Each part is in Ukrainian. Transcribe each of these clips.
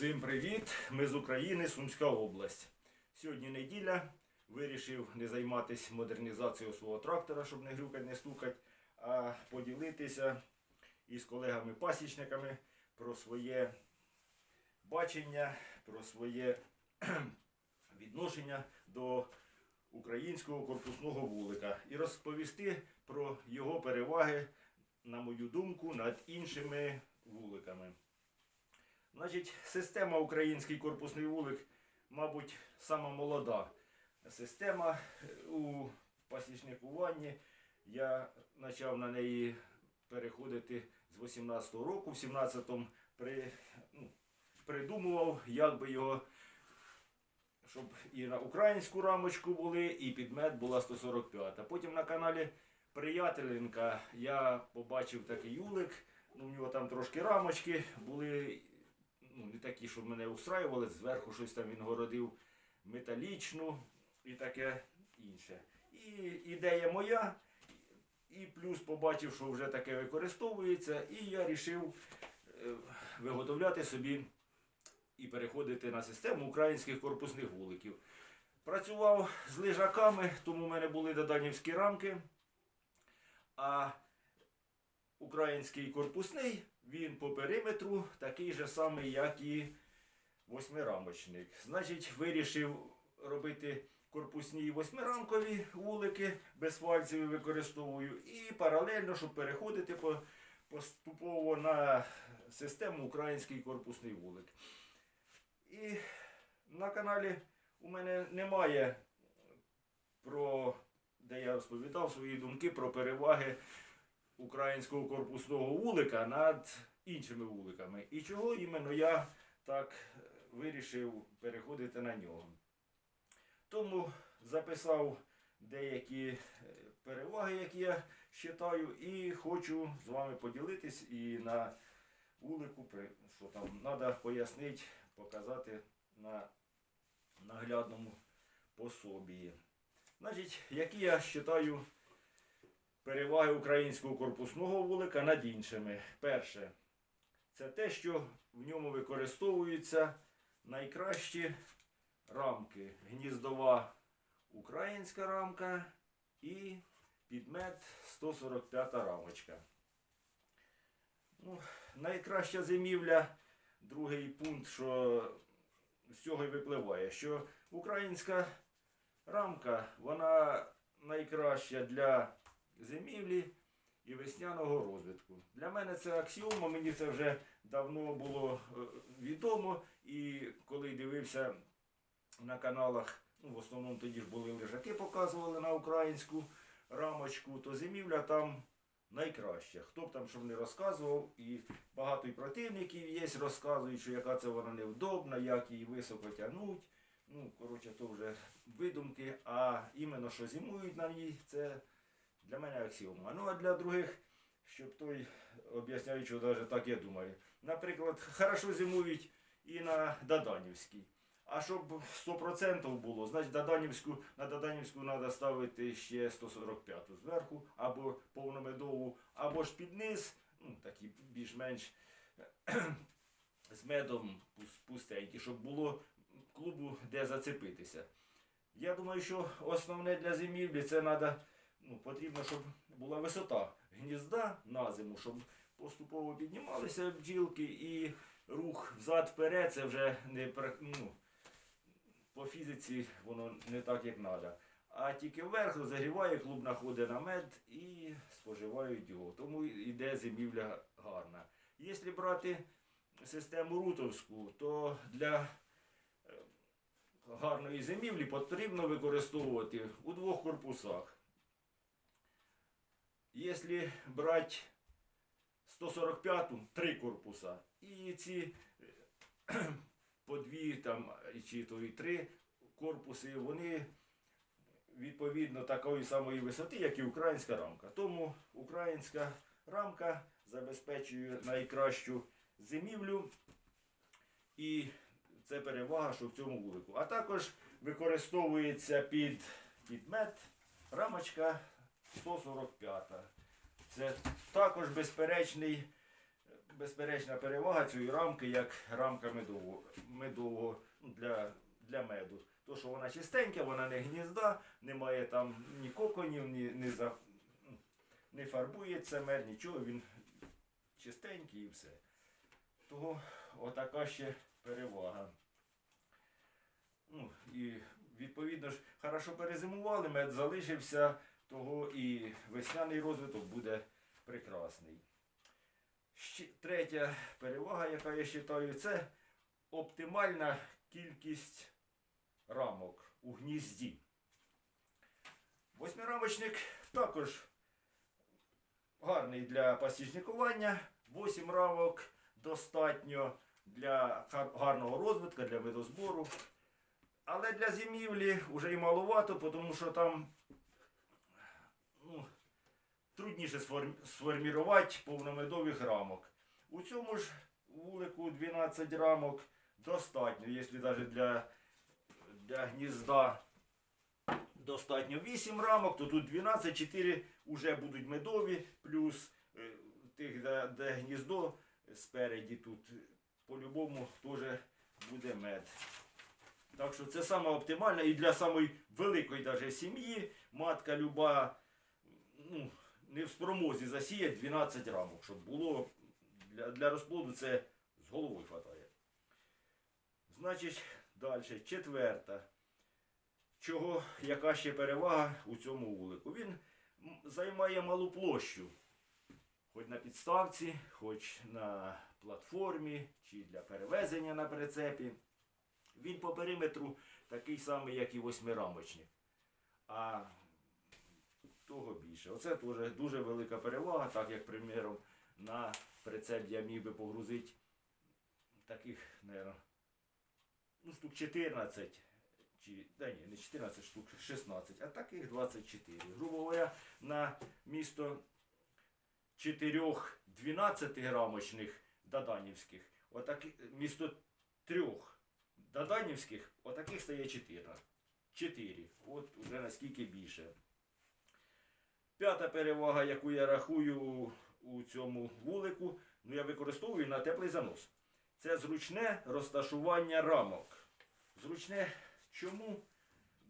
Всім привіт! Ми з України, Сумська область. Сьогодні неділя. Вирішив не займатися модернізацією свого трактора, щоб не грюкать, не стукать, а поділитися із колегами-пасічниками про своє бачення, про своє відношення до українського корпусного вулика і розповісти про його переваги, на мою думку, над іншими вуликами. Значить, система український корпусний вулик, мабуть, сама молода система е, у пасічникуванні. Я почав на неї переходити з 18-го року. В 17-му при, ну, придумував, як би його, щоб і на українську рамочку були, і підмет була 145. А потім на каналі Приятеленка я побачив такий юлик. Ну, у нього там трошки рамочки були ну, не такі, щоб мене устраювали, зверху щось там він городив металічну і таке інше. І ідея моя, і плюс побачив, що вже таке використовується, і я вирішив виготовляти собі і переходити на систему українських корпусних вуликів. Працював з лежаками, тому в мене були доданівські рамки. А український корпусний, він по периметру такий же самий, як і восьмирамочник. Значить, вирішив робити корпусні восьмирамкові вулики, безфальцеві використовую, і паралельно, щоб переходити по, поступово на систему український корпусний вулик. І на каналі у мене немає про де я розповідав свої думки про переваги українського корпусного вулика над іншими вуликами. І чого іменно я так е, вирішив переходити на нього. Тому записав деякі е, переваги, які я вважаю, і хочу з вами поділитись і на вулику, що там треба пояснити, показати на наглядному пособії. Значить, які я вважаю переваги українського корпусного вулика над іншими. Перше, це те, що в ньому використовуються найкращі рамки. Гніздова українська рамка і підмет 145 рамочка. Ну, найкраща зимівля, другий пункт, що з цього і випливає, що українська рамка, вона найкраща для зимівлі і весняного розвитку. Для мене це аксіома, мені це вже давно було е, відомо. І коли дивився на каналах, ну в основному тоді ж були лежаки, показували на українську рамочку, то зимівля там найкраща. Хто б там щоб не розказував, і багато і противників є, розказують, що яка це вона невдобна, як її високо тягнуть. Ну, коротше, то вже видумки, а іменно що зимують на ній, це для мене аксіома. Ну а для других, щоб той об'ясняють, що навіть так я думаю. Наприклад, хорошо зимують і на Даданівській. А щоб 100% було, значить Даданівську, на Даданівську треба ставити ще 145 зверху, або повномедову, або ж під низ, ну, такі більш-менш з медом пус- пустенькі, щоб було клубу де зацепитися. Я думаю, що основне для зимівлі це треба, ну, потрібно, щоб була висота гнізда на зиму, щоб поступово піднімалися бджілки і рух взад-вперед це вже не ну, по фізиці воно не так, як треба. А тільки вверх розігріває, клуб находить на мед і споживають його. Тому йде зимівля гарна. Якщо брати систему рутовську, то для е, гарної зимівлі потрібно використовувати у двох корпусах. Якщо брати 145-ту, три корпуса, і ці е, по дві там, чи то і три корпуси, вони відповідно такої самої висоти, як і українська рамка. Тому українська рамка забезпечує найкращу зимівлю. І це перевага, що в цьому вулику. А також використовується під підмет рамочка 145. Це також безперечний, безперечна перевага цієї рамки, як рамка медового, медового ну, для, для меду. То, що вона чистенька, вона не гнізда, немає там ні коконів, ні, ні, за, ну, не фарбується мед, нічого, він чистенький і все. Того отака ще перевага. Ну, і відповідно ж, хорошо перезимували, мед залишився, того і весняний розвиток буде прекрасний. Третя перевага, яка я вважаю, це оптимальна кількість рамок у гнізді. Восьмирамочник також гарний для пасічникування. 8 рамок достатньо для гарного розвитку, для медозбору. Але для зимівлі вже і маловато, тому що там трудніше сформ- сформувати повномедових рамок. У цьому ж вулику 12 рамок достатньо, якщо навіть для, для гнізда достатньо 8 рамок, то тут 12, 4 вже будуть медові, плюс е, тих, де, де гніздо спереді тут по-любому теж буде мед. Так що це саме оптимально і для самої великої даже сім'ї матка люба ну, не в спромозі засіяти 12 рамок, щоб було для, для розплоду це з головою хватає. Значить, далі, четверта. Чого, яка ще перевага у цьому вулику? Він займає малу площу. Хоч на підставці, хоч на платформі, чи для перевезення на прицепі. Він по периметру такий самий, як і восьмирамочник. А того більше. Оце теж дуже велика перевага, так як, приміром, на прицеп я міг би погрузити таких, наверное, ну, штук 14. Чи, да ні, не 14 штук, 16, а таких 24. Грубо говоря, на місто чотирьох 12 грамочних даданівських, отакі, місто трьох даданівських, отаких стає 14. 4. От уже наскільки більше. П'ята перевага, яку я рахую у цьому вулику, ну я використовую на теплий занос. Це зручне розташування рамок. Зручне чому?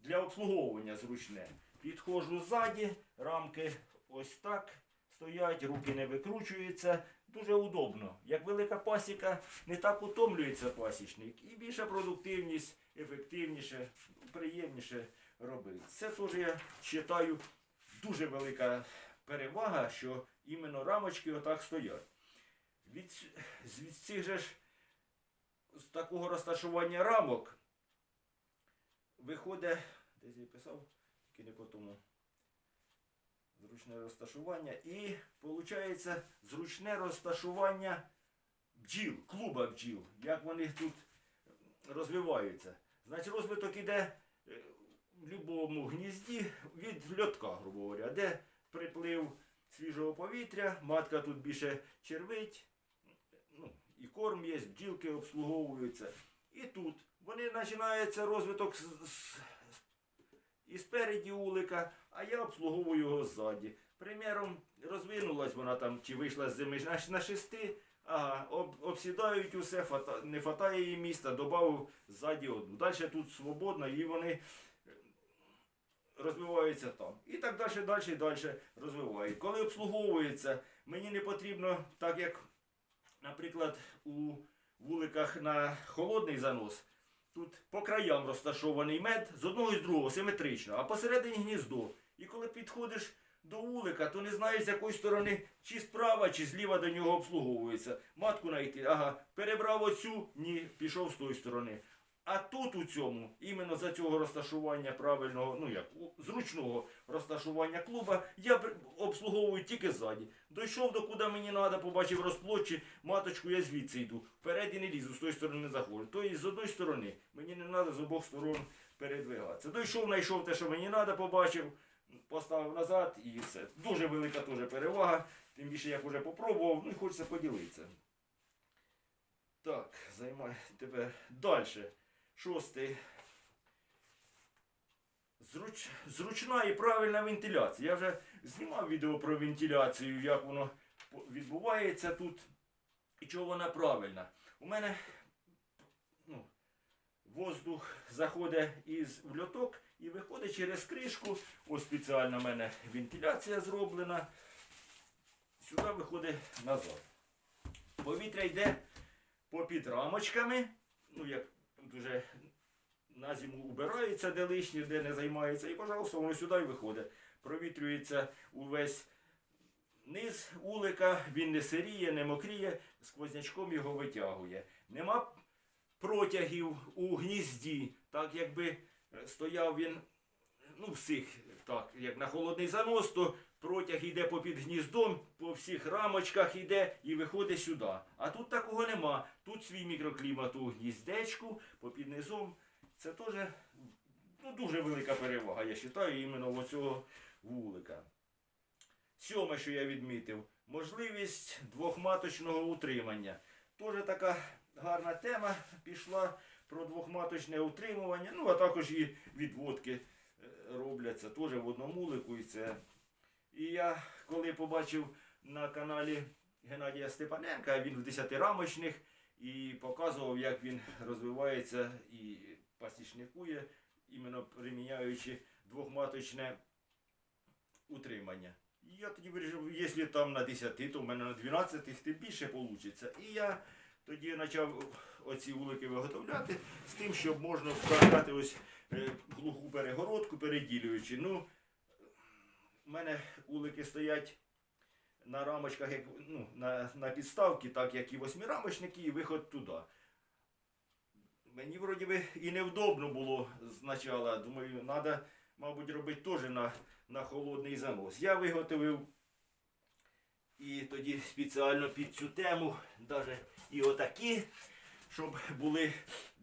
Для обслуговування зручне. Підходжу ззаді, рамки ось так стоять, руки не викручуються. Дуже удобно. Як велика пасіка, не так утомлюється пасічник. І більша продуктивність, ефективніше, приємніше робити. Це теж я вважаю дуже велика перевага, що іменно рамочки отак стоять. Від, від цих же ж з такого розташування рамок виходить, десь я писав, тільки не по тому. Зручне розташування. І виходить зручне розташування бджіл, клуба бджіл, як вони тут розвиваються. Значить, розвиток іде е, будь-якому гнізді від льотка, грубо говоря, де приплив свіжого повітря, матка тут більше червить, ну, і корм є, бджілки обслуговуються. І тут вони починається розвиток з, з, і спереді улика, а я обслуговую його ззаді. Приміром, розвинулась вона там чи вийшла з зими аж на шести, ага, об, обсідають усе, фата, не хватає їй міста, додав ззаді одну. Далі тут свободно і вони розвиваються там. І так далі, далі, далі розвивають. Коли обслуговується, мені не потрібно, так як, наприклад, у вуликах на холодний занос, тут по краям розташований мед з одного і з другого симетрично, а посередині гніздо. І коли підходиш до вулика, то не знаєш, з якої сторони, чи справа, чи зліва до нього обслуговується. Матку знайти, ага, перебрав оцю, ні, пішов з тої сторони. А тут у цьому, іменно за цього розташування правильного, ну як, зручного розташування клуба, я обслуговую тільки ззаді. Дійшов до куди мені треба, побачив розплодчі, маточку, я звідси йду. Вперед і не лізу, з тої сторони не заходжу. Тобто з одної сторони, мені не треба з обох сторон передвигатися. Дійшов, знайшов те, що мені треба, побачив, поставив назад і все. Дуже велика теж перевага. Тим більше як вже попробував, ну і хочеться поділитися. Так, займай тепер далі. Шостий. Зруч... Зручна і правильна вентиляція. Я вже знімав відео про вентиляцію, як воно відбувається тут. І чого вона правильна? У мене ну, воздух заходить із в льоток і виходить через кришку. Ось спеціально в мене вентиляція зроблена. Сюди виходить назад. Повітря йде попід рамочками. Ну, як дуже на зиму убирається, де лишнє, де не займається. І, пожалуйста, воно сюди і виходить. Провітрюється увесь низ улика, він не сиріє, не мокріє, сквознячком його витягує. Нема протягів у гнізді, так якби стояв він, ну, всіх, так, як на холодний занос, то протяг йде попід гніздом, по всіх рамочках йде і виходить сюди. А тут такого нема. Тут свій мікроклімат у гніздечку, попід низом. Це теж ну, дуже велика перевага, я вважаю, іменно оцього вулика. Сьоме, що я відмітив, можливість двохматочного утримання. Теж така гарна тема пішла про двохматочне утримування. Ну, а також і відводки е, робляться теж в одному лику. І, це. І я коли побачив на каналі Геннадія Степаненка, він в десятирамочних і показував, як він розвивається і пасічникує, іменно приміняючи двохматочне утримання. І я тоді вирішив, якщо там на 10, то в мене на 12 тим більше вийде. І я тоді почав оці вулики виготовляти з тим, щоб можна вставляти ось е, глуху перегородку, переділюючи. Ну, у мене улики стоять на рамочках, як, ну, на, на підставці, так як і восьмирамочники, і виход туди. Мені вроді би і невдобно було спочатку. Думаю, треба, мабуть, робити теж на, на холодний занос. Я виготовив і тоді спеціально під цю тему, навіть і отакі, щоб були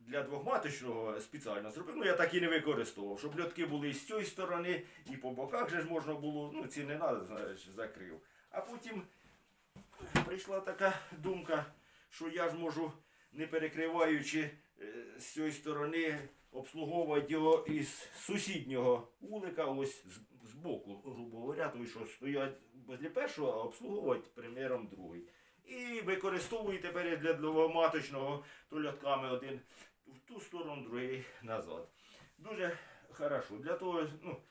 для двохматочного спеціально зробив. Ну я так і не використовував, щоб льотки були і з цієї сторони, і по боках же ж можна було, ну ці не треба, знаєш, закрив. А потім прийшла така думка, що я ж можу, не перекриваючи е, з цієї сторони, обслуговувати його із сусіднього вулика, ось з, боку, грубо говоря, той, що стоять возле першого, а обслуговувати приміром другий. І використовую тепер для двоматочного то льотками один в ту сторону, другий назад. Дуже хорошо. Для того, ну,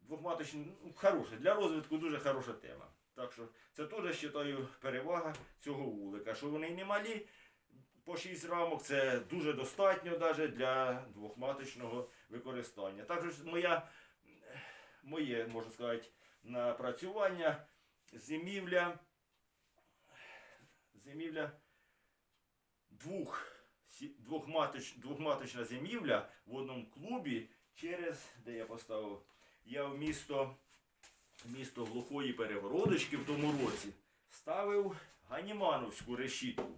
двохматочний, ну, хороше, для розвитку дуже хороша тема. Так що це теж вважаю перевага цього вулика, що вони не малі. По 6 рамок це дуже достатньо навіть для двохматочного використання. Також моя, моє, можна сказати, напрацювання, зимівля, зимівля двох, двохматоч, двохматочна зимівля в одному клубі через, де я поставив, я в місто, місто глухої перегородочки в тому році ставив Ганімановську решітку.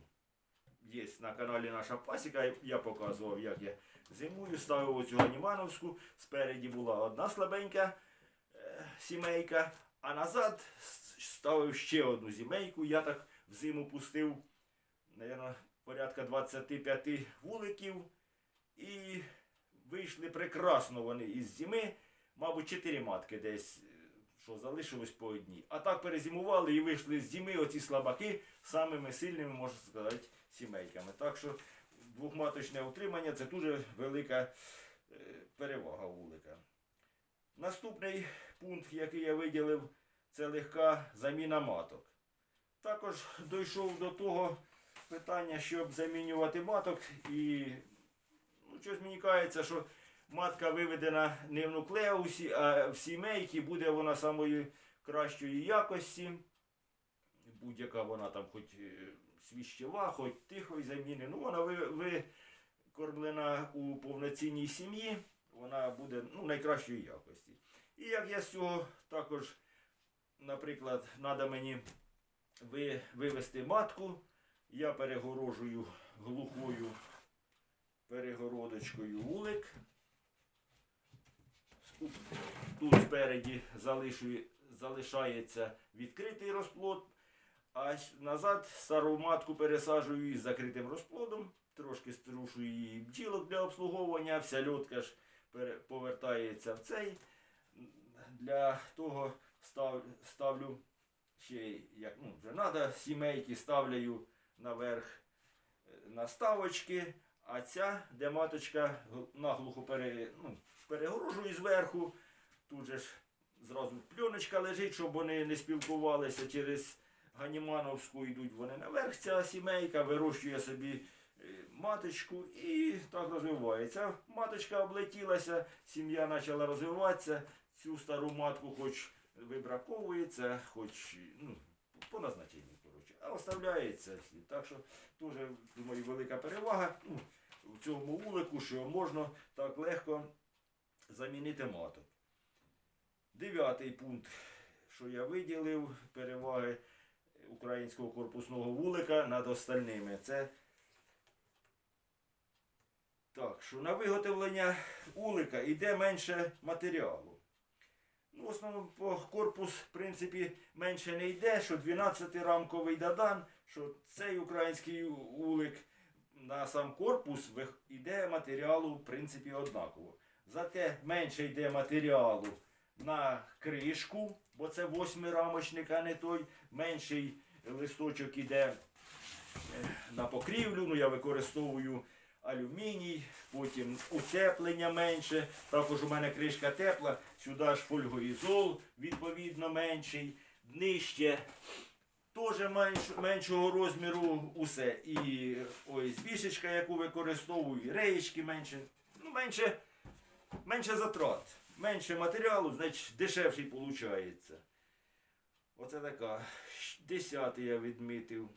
Є на каналі наша пасіка, я показував, як я зимую, ставив оцю Ганімановську. Спереді була одна слабенька е, сімейка, а назад ставив ще одну сімейку. Я так взиму пустив, мабуть, порядка 25 вуликів. І вийшли прекрасно вони із зими. Мабуть, 4 матки десь, е, що залишилось по одній. А так перезимували і вийшли з зими оці слабаки самими сильними, можна сказати, сімейками. Так що двохматочне утримання це дуже велика е, перевага вулика. Наступний пункт, який я виділив, це легка заміна маток. Також дійшов до того питання, щоб замінювати маток. І ну, щось мені кажеться, що матка виведена не в нуклеусі, а в сімейці буде вона самої кращої якості. Будь-яка вона там хоч е, свіщева, хоч тихої заміни. Ну, вона ви- викормлена у повноцінній сім'ї, вона буде ну, найкращої якості. І як я з цього також, наприклад, треба мені ви, вивести матку, я перегорожую глухою перегородочкою вулик. Тут спереді залишається відкритий розплод, а назад стару матку пересаджую із закритим розплодом, трошки струшую її бджілок для обслуговування, вся льотка ж повертається в цей. Для того став, ставлю ще, як ну, вже треба, сімейки ставлю наверх е, наставочки, а ця, де маточка наглухо пере, ну, перегорожує зверху. Тут же ж зразу пленочка лежить, щоб вони не спілкувалися через Ганімановську йдуть вони наверх. Ця сімейка вирощує собі е, маточку і так розвивається. Маточка облетілася, сім'я почала розвиватися. Цю стару матку хоч вибраковується, хоч ну, по назначенню, а оставляється. Так що дуже, думаю, велика перевага ну, в цьому вулику, що можна так легко замінити маток. Дев'ятий пункт, що я виділив, переваги українського корпусного вулика над остальними. Це так, що на виготовлення улика йде менше матеріалу. Ну, в основному корпус, в принципі, менше не йде, що 12-рамковий дадан, що цей український улик на сам корпус йде матеріалу, в принципі, однаково. Зате менше йде матеріалу на кришку, бо це восьмирамочник, а не той. Менший листочок іде е, на покрівлю, ну я використовую алюміній, потім утеплення менше. Також у мене кришка тепла, сюди ж фольгоізол, відповідно менший, нижче. Теж менш, меншого розміру усе. І ось бішечка, яку використовую, і реєчки менше. Ну, менше, менше затрат, менше матеріалу, значить дешевший виходить. Оце така. Десятий я відмітив.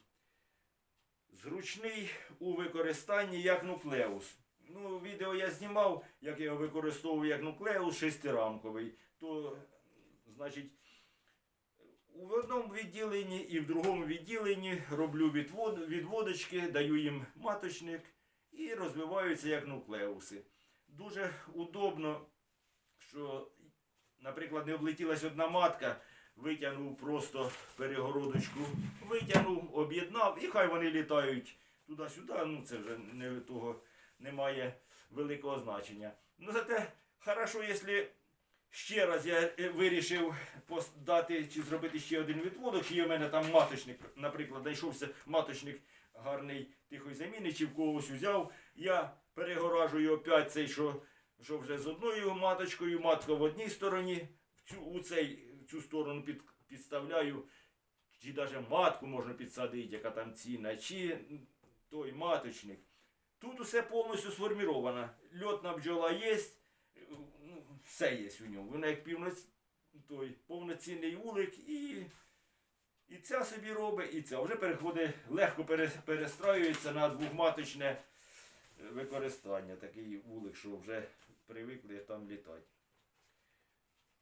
Зручний у використанні як нуклеус. Ну, відео я знімав, як я його використовую як нуклеус шестирамковий. То, значить, у одному відділенні і в другому відділенні роблю відвод, відводочки, даю їм маточник і розвиваються як нуклеуси. Дуже удобно, що, наприклад, не облетілась одна матка, витягнув просто перегородочку, витягнув, об'єднав, і хай вони літають туди-сюди. Ну це вже не того немає великого значення. Ну зате хорошо, якщо ще раз я е, вирішив дати чи зробити ще один відводок, є в мене там маточник, наприклад, знайшовся маточник гарний тихої заміни, чи в когось взяв, я перегоражую опять цей, що, що вже з одною маточкою, матка в одній стороні, в цю, у цей, цю сторону під, підставляю, чи навіть матку можна підсадити, яка там ціна, чи той маточник. Тут усе повністю сформіровано. Льотна бджола є, ну, все є у ньому. Вона як той, повноцінний улик і, і ця собі робить, і ця. Вже переходить, легко перестраюється на двохматочне е, використання. Такий вулик, що вже привикли там літати.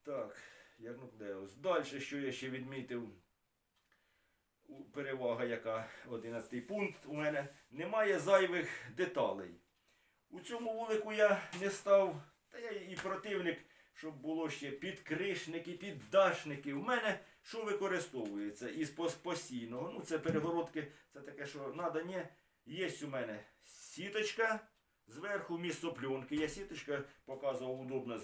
Так, як нуклеус. Далі, що я ще відмітив, перевага, яка 11 пункт у мене, немає зайвих деталей. У цьому вулику я не став, та я і противник, щоб було ще підкришники, піддашники. У мене що використовується із пос- постійного. Ну, це перегородки, це таке, що ні. Є у мене сіточка. Зверху місто пленки. Я сіточка показував, удобно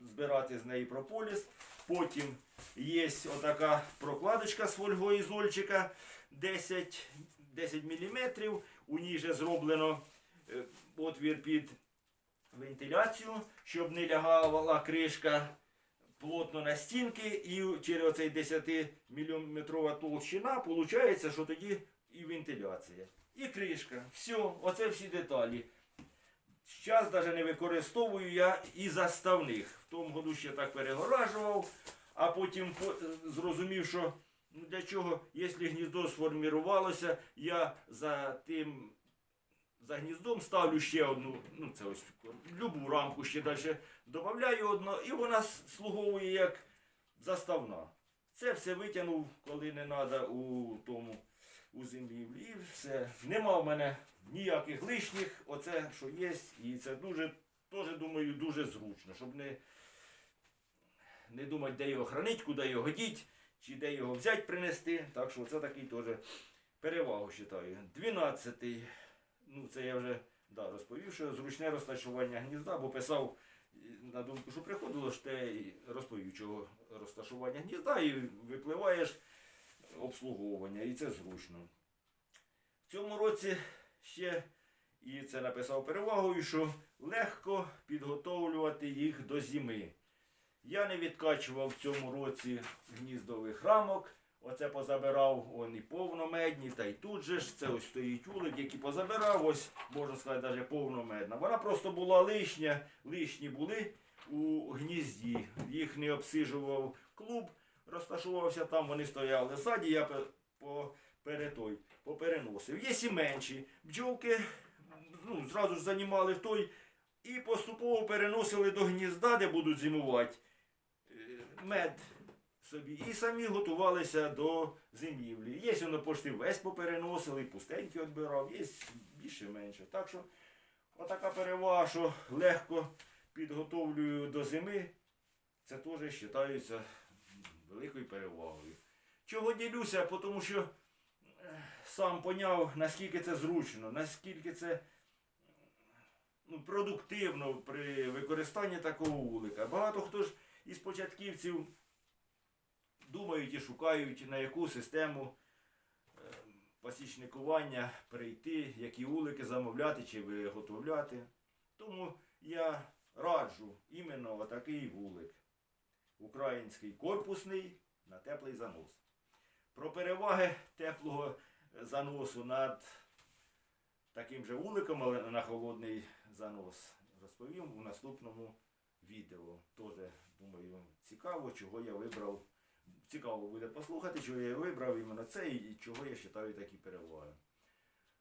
збирати з неї прополіс. Потім є отака прокладочка з фольгоізольчика 10, 10 мм. У ній же зроблено е, отвір під вентиляцію, щоб не лягала кришка плотно на стінки. І через оцей 10 мм толщина виходить, що тоді і вентиляція. І кришка. Все, оце всі деталі. Зараз навіть не використовую я і заставних. В тому году ще так перегоражував, а потім зрозумів, що ну для чого, якщо гніздо сформірувалося, я за тим за гніздом ставлю ще одну, ну це ось любу рамку ще далі додаю одну, і вона слуговує як заставна. Це все витягнув, коли не треба у тому у землі. Все. Нема в мене ніяких лишніх. Оце що є. І це дуже, теж думаю, дуже зручно, щоб не, не думати, де його хранить, куди його діть, чи де його взяти, принести. Так що це такий теж перевагу вважаю. Дванадцятий. Ну, це я вже да, розповів, що зручне розташування гнізда, бо писав на думку, що приходило ж те розповів, чого розташування гнізда, і випливаєш обслуговування, і це зручно. В цьому році ще і це написав перевагою, що легко підготовлювати їх до зими. Я не відкачував в цьому році гніздових рамок. Оце позабирав он і повномедні, та й тут же ж це ось стоїть улик, який позабирав, ось можна сказати, навіть повномедна. Вона просто була лишня, лишні були у гнізді. Їх не обсижував клуб, розташувався там, вони стояли ззаді, я по, попереносив. Є і менші. Бджолки ну, зразу ж займали в той і поступово переносили до гнізда, де будуть зимувати е, мед собі. І самі готувалися до зимівлі. Є воно пошти весь попереносили, пустенькі відбирав, є більше менше. Так що отака перевага, що легко підготовлюю до зими, це теж вважається великою перевагою. Чого ділюся? Тому що е, сам поняв, наскільки це зручно, наскільки це ну, продуктивно при використанні такого вулика. Багато хто ж із початківців думають і шукають, на яку систему е, пасічникування прийти, які улики замовляти чи виготовляти. Тому я раджу іменно отакий вулик. Український корпусний на теплий занос. Про переваги теплого заносу над таким же вуликом, але на холодний занос розповім у наступному відео. Тоже, думаю, цікаво, чого я вибрав. Цікаво буде послухати, чого я вибрав іменно це і чого я вважаю такі переваги.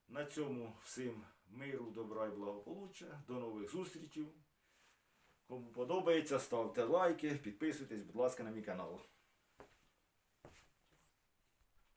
На цьому всім миру, добра і благополуччя. До нових зустрічей. Кому подобається, ставте лайки, підписуйтесь, будь ласка, на мій канал.